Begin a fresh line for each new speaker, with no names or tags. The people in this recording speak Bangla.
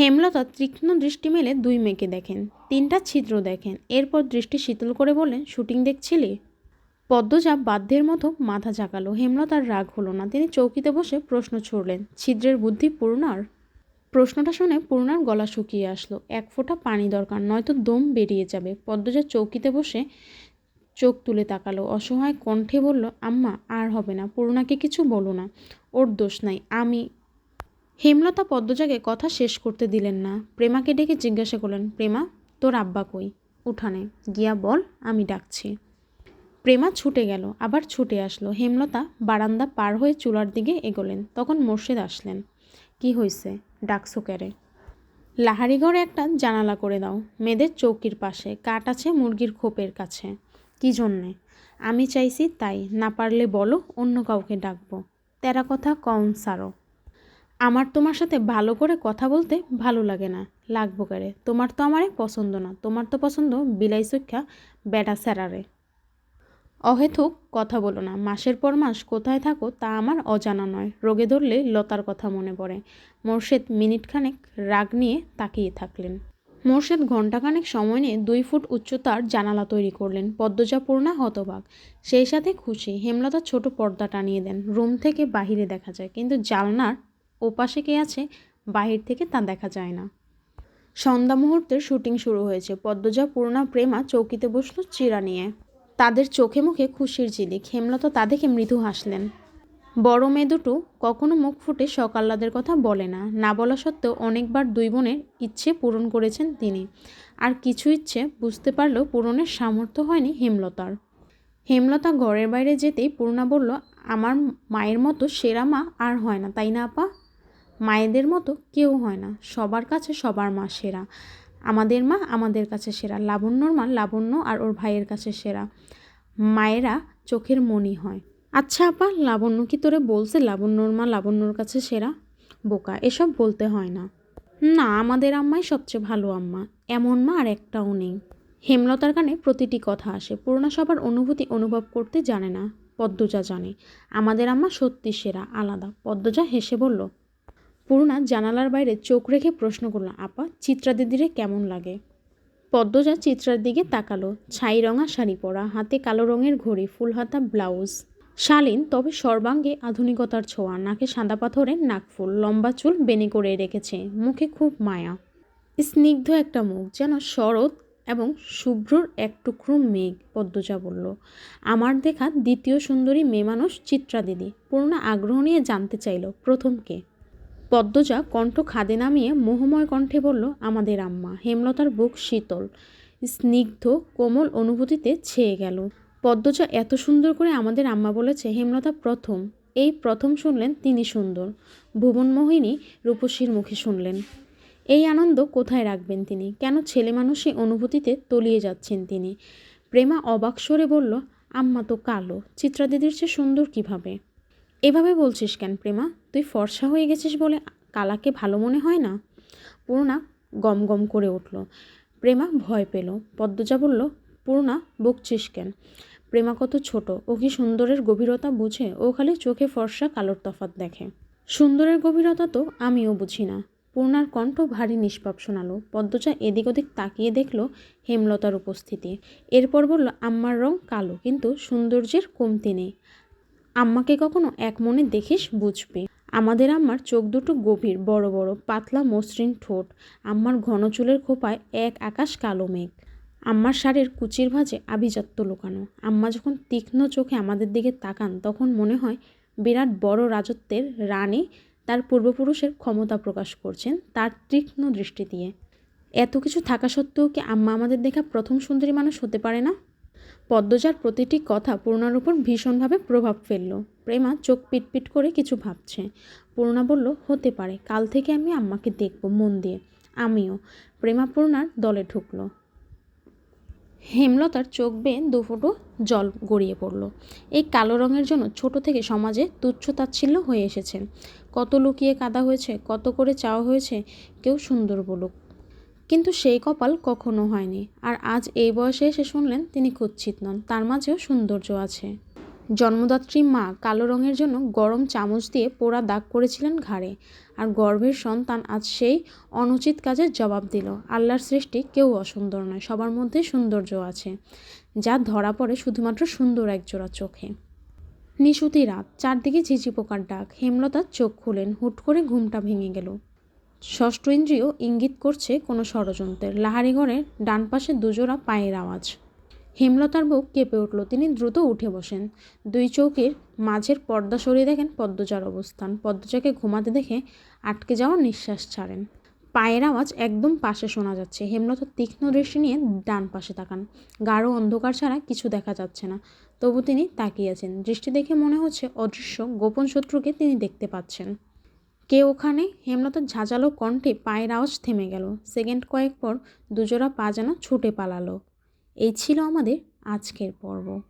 হেমলতা তীক্ষ্ণ দৃষ্টি মেলে দুই মেয়েকে দেখেন। তিনটা ছিদ্র দেখেন। এরপর দৃষ্টি শীতল করে বললেন, শুটিং দেখছিলি? পদ্মজা বাধ্যের মতো মাথা ঝাঁকালো। হেমলতার রাগ হলো না। তিনি চৌকিতে বসে প্রশ্ন ছুড়লেন, ছিদ্রের বুদ্ধি পূর্ণার প্রশ্নটা শুনে পূর্ণার গলা শুকিয়ে আসলো। এক ফোঁটা পানি দরকার, নয়তো দম বেরিয়ে যাবে। পদ্মজা চৌকিতে বসে চোখ তুলে তাকালো। অসহায় কণ্ঠে বলল, আম্মা, আর হবে না। পূর্ণাকে কিছু বলো না। ওর দোষ নাই। আমি হেমলতা পদ্মজাকে কথা শেষ করতে দিলেন না। প্রেমাকে ডেকে জিজ্ঞাসা করলেন, প্রেমা, তোর আব্বা কই? উঠানে, গিয়া বল, আমি ডাকছি। প্রেমা ছুটে গেল, আবার ছুটে আসলো। হেমলতা বারান্দা পার হয়ে চুলার দিকে এগোলেন। তখন মোর্শেদ আসলেন, কি হয়েছে ডাকছো ক্যারে লাহারি একটা জানালা করে দাও, মেয়েদের চৌকির পাশে। কাঠ আছে মুরগির খোপের কাছে। কি জন্যে? আমি চাইছি তাই, না পারলে বলো, অন্য কাউকে ডাকবো। তেরা কথা কম সারো। আমার তোমার সাথে ভালো করে কথা বলতে ভালো লাগে না লাগবো কারে তোমার তো আমারে পছন্দ না, তোমার তো পছন্দ বিলাই সুখ্যা বেটা স্যারারে। অহেতুক কথা বলো না, মাসের পর মাস কোথায় থাকো তা আমার অজানা নয়, রোগে ধরলে লতার কথা মনে পড়ে। মোর্শেদ মিনিটখানেক রাগ নিয়ে তাকিয়ে থাকলেন। মোর্শেদ ঘণ্টাখানেক সময় নিয়ে দুই ফুট উচ্চতার জানালা তৈরি করলেন, পদ্মজা পূর্ণা হতবাক। সেই সাথে খুশি, হেমলতা ছোট পর্দা টানিয়ে দেন, রুম থেকে বাহিরে দেখা যায়, কিন্তু জালনার ওপাশে কে আছে? বাহির থেকে তা দেখা যায় না। সন্ধ্যা মুহূর্তের শুটিং শুরু হয়েছে। পদ্মজা, পূর্ণা, প্রেমা চৌকিতে বসল চিরা নিয়ে। তাদের চোখে মুখে খুশির ঝিলিক। হেমলতা দেখে মৃদু হাসলেন। বড় মেয়ে দুটো কখনো মুখ ফুটে সকাল্লাদের কথা বলে না। না বলা সত্ত্বেও অনেকবার দুই বোনের ইচ্ছে পূরণ করেছেন তিনি। আর কিছু ইচ্ছে বুঝতে পারলেও পূরণের সামর্থ্য হয়নি হেমলতার। হেমলতা ঘরের বাইরে যেতেই পূর্ণা বলল, আমার মায়ের মতো সেরা মা আর হয় না, তাই না আপা? মায়েদের মতো কেউ হয় না। সবার কাছে সবার মা সেরা। আমাদের মা আমাদের কাছে সেরা। লাবণ্যর মা লাবণ্য আর ওর ভাইয়ের কাছে সেরা। মায়েরা চোখের মনি হয়। আচ্ছা আপা, লাবণ্য কি তোরে বলছে লাবণ্যর মা লাবণ্যর কাছে সেরা? বোকা, এসব বলতে হয় না। না, আমাদের আম্মাই সবচেয়ে ভালো আম্মা। এমন মা আর একটাও নেই। হেমলতার কানে প্রতিটি কথা আসে। পুরোনো সবার অনুভূতি অনুভব করতে জানে না। পদ্মজা জানে। আমাদের আম্মা সত্যি সেরা, আলাদা। পদ্মজা হেসে বলল পূর্ণা জানালার বাইরে চোখ রেখে প্রশ্ন করল আপা, চিত্রা দিদিরে কেমন লাগে? পদ্মজা চিত্রার দিকে তাকালো, ছাই রঙা শাড়ি পরা, হাতে কালো রঙের ঘড়ি, ফুল হাতা ব্লাউজ। শালীন, তবে সর্বাঙ্গে আধুনিকতার ছোঁয়া, নাকে সাদা পাথরের নাকফুল লম্বা চুল বেনি করে রেখেছে, মুখে খুব মায়া। স্নিগ্ধ একটা মুখ, যেন শরৎ এবং শুভ্রর এক টুকরো মেঘ, পদ্মজা বলল। আমার দেখা দ্বিতীয় সুন্দরী মেয়ে মানুষ চিত্রা দিদি। পূর্ণ আগ্রহ নিয়ে জানতে চাইল, প্রথম কে? পদ্মজা কণ্ঠ খাদে নামিয়ে মোহময় কণ্ঠে বলল, আমাদের আম্মা, হেমলতার বুক শীতল, স্নিগ্ধ, কোমল অনুভূতিতে ছেয়ে গেল। পদ্মজা এত সুন্দর করে আমাদের আম্মা বলেছে, হেমলতা প্রথম। এই প্রথম শুনলেন তিনি সুন্দর। ভুবনমোহিনী রূপসীর মুখে শুনলেন। এই আনন্দ কোথায় রাখবেন তিনি? কেন ছেলে মানুষই অনুভূতিতে তলিয়ে যাচ্ছেন তিনি? প্রেমা অবাক স্বরে বলল, আম্মা তো কালো। চিত্রা দিদির চেয়ে সুন্দর কীভাবে? এভাবে বলছিস কেন প্রেমা? তুই ফর্সা হয়ে গেছিস বলে কালাকে ভালো মনে হয় না? পূর্ণা গম গম করে উঠল। প্রেমা ভয় পেল। পদ্মজা বলল, পূর্ণা, বকছিস কেন? প্রেমা কত ছোট, ও কি সুন্দরের গভীরতা বুঝে? ও খালি চোখে ফর্সা কালোর তফাত দেখে। সুন্দরের গভীরতা তো আমিও বুঝি না। পূর্ণার কণ্ঠ ভারী নিষ্পাপ শোনালো। পদ্মজা এদিক ওদিক তাকিয়ে দেখল হেমলতার উপস্থিতি। এরপর বলল, আম্মার রং কালো, কিন্তু সৌন্দর্যের কমতি নেই। আম্মাকে কখনো এক মনে দেখিস বুঝবে। আমাদের আম্মার চোখ দুটো গভীর, বড় বড়, পাতলা মসৃণ ঠোঁট। আম্মার ঘন চুলের খোপায় এক আকাশ কালো মেঘ। আম্মার শাড়ির কুচির ভাঁজে আভিজাত্য লুকানো। আম্মা যখন তীক্ষ্ণ চোখে আমাদের দিকে তাকান, তখন মনে হয় বিরাট বড় রাজত্বের রানী তার পূর্বপুরুষের ক্ষমতা প্রকাশ করছেন তার তীক্ষ্ণ দৃষ্টি দিয়ে। এত কিছু থাকা সত্ত্বেও কি আম্মা আমাদের দেখা প্রথম সুন্দরী মানুষ হতে পারে না? পদ্মজার প্রতিটি কথা পূর্ণার উপর ভীষণভাবে প্রভাব ফেলল। প্রেমা চোখ পিটপিট করে কিছু ভাবছে। পূর্ণা বলল, হতে পারে, কাল থেকে আমি আম্মাকে দেখব, মন দিয়ে। আমিও। প্রেমা পূর্ণার দলে ঢুকলো। হেমলতার চোখ বেয়ে দুফুটো জল গড়িয়ে পড়ল। এই কালো রঙের জন্য ছোট থেকে সমাজে তুচ্ছ তাচ্ছিল্য হয়ে এসেছে। কত লুকিয়ে কাদা হয়েছে, কত করে চাওয়া হয়েছে, কেউ সুন্দর বলুক। কিন্তু সেই কপাল কখনো হয়নি। আর আজ এই বয়সে এসে শুনলেন তিনি কুৎসিত নন, তার মাঝেও সৌন্দর্য আছে। জন্মদাত্রী মা কালো রঙের জন্য গরম চামচ দিয়ে পোড়া দাগ করেছিলেন ঘাড়ে, আর গর্ভের সন্তান আজ সেই অনুচিত কাজের জবাব দিল। আল্লাহর সৃষ্টি কেউ অসুন্দর নয়, সবার মধ্যে সৌন্দর্য আছে, যা ধরা পড়ে শুধুমাত্র সুন্দর একজোড়া চোখে। নিশুতি রাত, চারদিকে ঝিঝি পোকার ডাক, হেমলতার চোখ খুলেন, হুট করে ঘুমটা ভেঙে গেল। ষষ্ঠ ইন্দ্রিয় ইঙ্গিত করছে কোনো ষড়যন্ত্রের। লাহারি ঘরের ডান পাশে দুজোড়া পায়ের আওয়াজ। হেমলতার বুক কেঁপে উঠল। তিনি দ্রুত উঠে বসেন। দুই চৌকির মাঝের পর্দা সরিয়ে দেখেন পদ্মজার অবস্থান। পদ্মজাকে ঘুমাতে দেখে আটকে যাওয়া নিঃশ্বাস ছাড়েন। পায়ের আওয়াজ একদম পাশে শোনা যাচ্ছে। হেমলতা তীক্ষ্ণ দৃষ্টি নিয়ে ডান পাশে তাকান। গাঢ় অন্ধকার ছাড়া কিছু দেখা যাচ্ছে না। তবু তিনি তাকিয়ে আছেন। দৃষ্টি দেখে মনে হচ্ছে অদৃশ্য গোপন শত্রুকে তিনি দেখতে পাচ্ছেন। কে ওখানে? হেমলতার ঝাঁঝালো কণ্ঠে পায়ের আওয়াজ থেমে গেল। সেকেন্ড কয়েক পর দুজোড়া পা যেন ছুটে পালালো। এই ছিল আমাদের আজকের পর্ব।